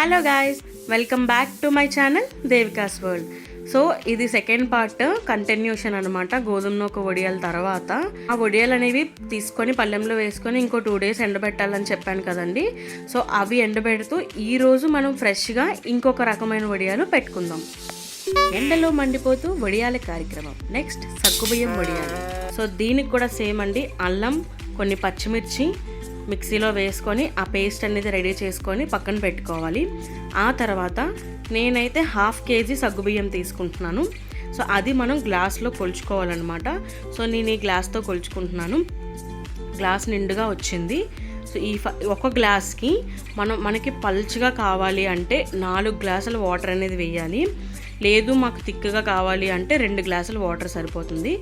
Hello guys welcome back to my channel Devika's world so ఇది second part continuation అనమాట గోధుమ నూక వడియాల తర్వాత. ఆ వడియాలు అనేవి తీసుకొని పళ్ళెంలో వేసుకొని ఇంకో టూ డేస్ ఎండబెట్టాలని చెప్పాను కదండి. సో అవి ఎండబెడుతూ ఈరోజు మనం ఫ్రెష్గా ఇంకొక రకమైన వడియాలు పెట్టుకుందాం. ఎండలో మండిపోతూ వడియాల కార్యక్రమం. నెక్స్ట్ సగ్గుబియ్యం వడియాలు. సో దీనికి కూడా సేమ్ అండి. అల్లం కొన్ని పచ్చిమిర్చి మిక్సీలో వేసుకొని ఆ పేస్ట్ అనేది రెడీ చేసుకొని పక్కన పెట్టుకోవాలి. ఆ తర్వాత నేనైతే హాఫ్ కేజీ సగ్గుబియ్యం తీసుకుంటున్నాను. సో అది మనం గ్లాస్లో కొలుచుకోవాలన్నమాట. సో నేను ఈ గ్లాస్తో కొలుచుకుంటున్నాను. గ్లాస్ నిండుగా వచ్చింది. సో ఈ ఫ ఒక గ్లాస్కి మనం మనకి పల్చగా కావాలి అంటే నాలుగు గ్లాసుల వాటర్ అనేది వేయాలి. లేదు మాకు తిక్కగా కావాలి అంటే రెండు గ్లాసులు వాటర్ సరిపోతుంది.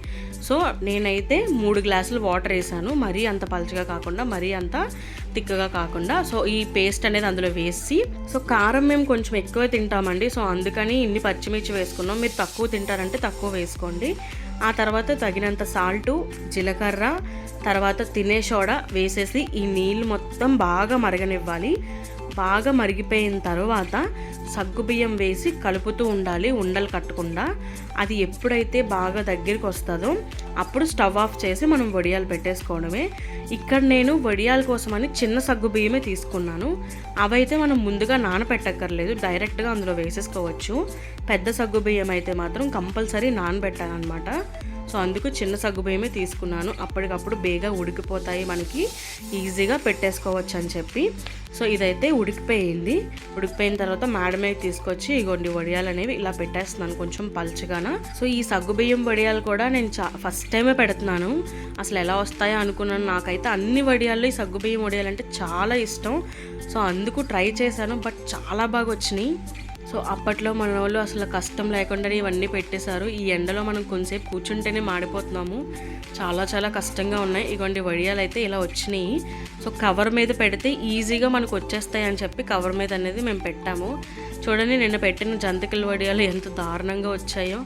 సో నేనైతే మూడు గ్లాసులు వాటర్ వేసాను. మరీ అంత పలచగా కాకుండా మరీ అంత తిక్కగా కాకుండా. సో ఈ పేస్ట్ అనేది అందులో వేసి సో కారం మేము కొంచెం ఎక్కువ తింటామండి. సో అందుకని ఇన్ని పచ్చిమిర్చి వేసుకున్నాం. మీరు తక్కువ తింటారంటే తక్కువ వేసుకోండి. ఆ తర్వాత తగినంత సాల్టు జీలకర్ర తర్వాత తినే సోడా వేసేసి ఈ నీళ్ళు మొత్తం బాగా మరగనివ్వాలి. బాగా మరిగిపోయిన తర్వాత సగ్గుబియ్యం వేసి కలుపుతూ ఉండాలి ఉండలు కట్టకుండా. అది ఎప్పుడైతే బాగా దగ్గరికి వస్తుందో అప్పుడు స్టవ్ ఆఫ్ చేసి మనం వడియాలు పెట్టేసుకోవడమే. ఇక్కడ నేను వడియాల కోసమని చిన్న సగ్గు బియ్యమే తీసుకున్నాను. అవైతే మనం ముందుగా నానబెట్టక్కర్లేదు డైరెక్ట్గా అందులో వేసేసుకోవచ్చు. పెద్ద సగ్గుబియ్యం అయితే మాత్రం కంపల్సరీ నానబెట్టాలన్నమాట. సో అందుకు చిన్న సగ్గుబియ్యమే తీసుకున్నాను. అప్పటికప్పుడు బేగా ఉడికిపోతాయి మనకి. ఈజీగా పెట్టేసుకోవచ్చు అని చెప్పి. సో ఇదైతే ఉడికిపోయింది. ఉడికిపోయిన తర్వాత మేడమే తీసుకొచ్చి ఇగోండి వడియాలు అనేవి ఇలా పెట్టేస్తున్నాను కొంచెం పల్చగాన. సో ఈ సగ్గుబియ్యం వడియాలు కూడా నేను చా ఫస్ట్ టైమే పెడుతున్నాను. అసలు ఎలా వస్తాయో అనుకున్నాను. నాకైతే అన్ని వడియాల్లో ఈ సగ్గుబియ్యం వడియాలు అంటే చాలా ఇష్టం. సో అందుకు ట్రై చేశాను. బట్ చాలా బాగా వచ్చినాయి సో అప్పట్లో మన వాళ్ళు అసలు కష్టం లేకుండా ఇవన్నీ పెట్టేశారు. ఈ ఎండలో మనం కొంచెంసేపు కూర్చుంటేనే మాడిపోతున్నాము. చాలా చాలా కష్టంగా ఉన్నాయి. ఇటువంటి వడియాలు అయితే ఇలా వచ్చినాయి. సో కవర్ మీద పెడితే ఈజీగా మనకు వచ్చేస్తాయి అని చెప్పి కవర్ మీద అనేది మేము పెట్టాము. చూడండి నిన్న పెట్టిన జంతికల వడియాలు ఎంత దారుణంగా వచ్చాయో.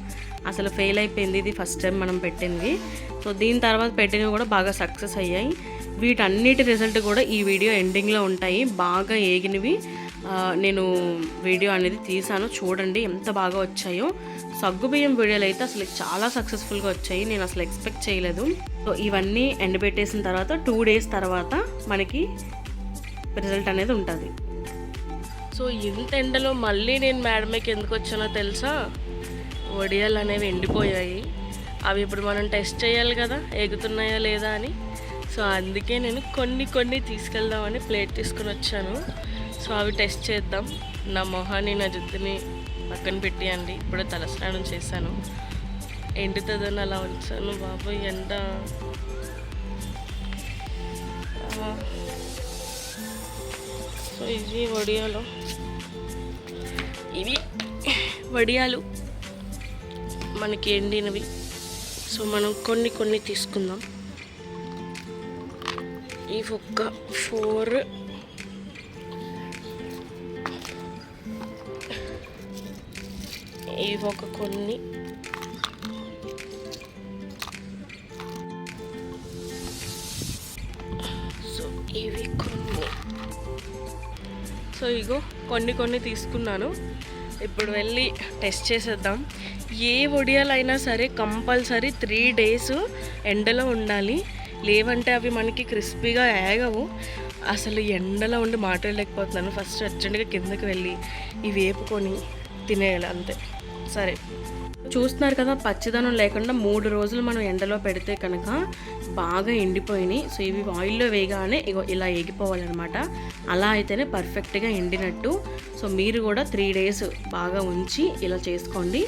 అసలు ఫెయిల్ అయిపోయింది. ఇది ఫస్ట్ టైం మనం పెట్టింది. సో దీని తర్వాత పెట్టినవి కూడా బాగా సక్సెస్ అయ్యాయి. వీటన్నిటి రిజల్ట్ కూడా ఈ వీడియో ఎండింగ్లో ఉంటాయి. బాగా ఏగినవి. నేను వీడియో అనేది తీసాను చూడండి ఎంత బాగా వచ్చాయో. సగ్గుబియ్యం వీడియోలు అయితే అసలు చాలా సక్సెస్ఫుల్గా వచ్చాయి. నేను అసలు ఎక్స్పెక్ట్ చేయలేదు. సో ఇవన్నీ ఎండబెట్టేసిన తర్వాత టూ డేస్ తర్వాత మనకి రిజల్ట్ అనేది ఉంటుంది. సో ఇంత ఎండలో మళ్ళీ నేను మేడమేకి ఎందుకు వచ్చానో తెలుసా? వడియాలు అనేవి ఎండిపోయాయి. అవి ఇప్పుడు మనం టెస్ట్ చేయాలి కదా ఎగుతున్నాయా లేదా అని. సో అందుకే నేను కొన్ని కొన్ని తీసుకెళ్దామని ప్లేట్ తీసుకుని వచ్చాను. సో అవి టెస్ట్ చేద్దాం. నా మొహాన్ని నా జుట్టుని పక్కన పెట్టేయండి. ఇప్పుడే తలస్నానం చేశాను. ఎండుతుందని అలా ఉంచాను బాబు ఎండ. సో ఇవి వడియాలు. ఇవి వడియాలు మనకి ఎండినవి. సో మనం కొన్ని కొన్ని తీసుకుందాం. ఇవి ఒక్క ఫోర్ ఇవి ఒక కొన్ని. సో ఇవి కొన్ని. సో ఇగో కొన్ని కొన్ని తీసుకున్నాను. ఇప్పుడు వెళ్ళి టెస్ట్ చేసేద్దాం. ఏ ఒడియాలైనా సరే కంపల్సరీ త్రీ డేస్ ఎండలో ఉండాలి. లేవంటే అవి మనకి క్రిస్పీగా ఏగవు. అసలు ఎండలో ఉండి మాట్లాడలేకపోతున్నాను. ఫస్ట్ అర్జెంటుగా కిందకి వెళ్ళి ఇవి వేపుకొని తినేయాలి అంతే. సరే. చూస్తున్నారు కదా పచ్చదనం లేకుండా మూడు రోజులు మనం ఎండలో పెడితే కనుక బాగా ఎండిపోయినాయి. సో ఇవి ఆయిల్లో వేయగానే ఇగో ఇలా ఎగిపోవాలన్నమాట అలా అయితేనే పర్ఫెక్ట్గా ఎండినట్టు. సో మీరు కూడా త్రీ డేస్ బాగా ఉంచి ఇలా చేసుకోండి.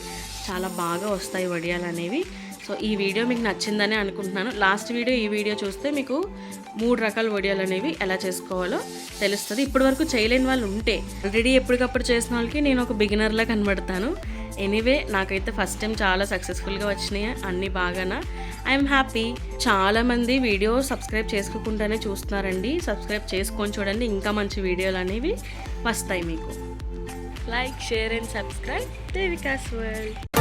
చాలా బాగా వస్తాయి వడియాలు అనేవి సో ఈ వీడియో మీకు నచ్చిందని అనుకుంటున్నాను. లాస్ట్ వీడియో ఈ వీడియో చూస్తే మీకు మూడు రకాల వడియాలు అనేవి ఎలా చేసుకోవాలో తెలుస్తుంది. ఇప్పటి వరకు చేయలేని వాళ్ళు ఉంటే ఆల్రెడీ ఎప్పటికప్పుడు చేసిన వాళ్ళకి నేను ఒక బిగినర్లా కనబడతాను. ఎనీవే నాకైతే ఫస్ట్ టైం చాలా సక్సెస్ఫుల్గా వచ్చినాయి అన్నీ బాగానా. ఐఎమ్ హ్యాపీ చాలామంది వీడియో సబ్స్క్రైబ్ చేసుకోకుండానే చూస్తున్నారండి. సబ్స్క్రైబ్ చేసుకొని చూడండి ఇంకా మంచి వీడియోలు అనేవి వస్తాయి మీకు. Like share and subscribe Devika's world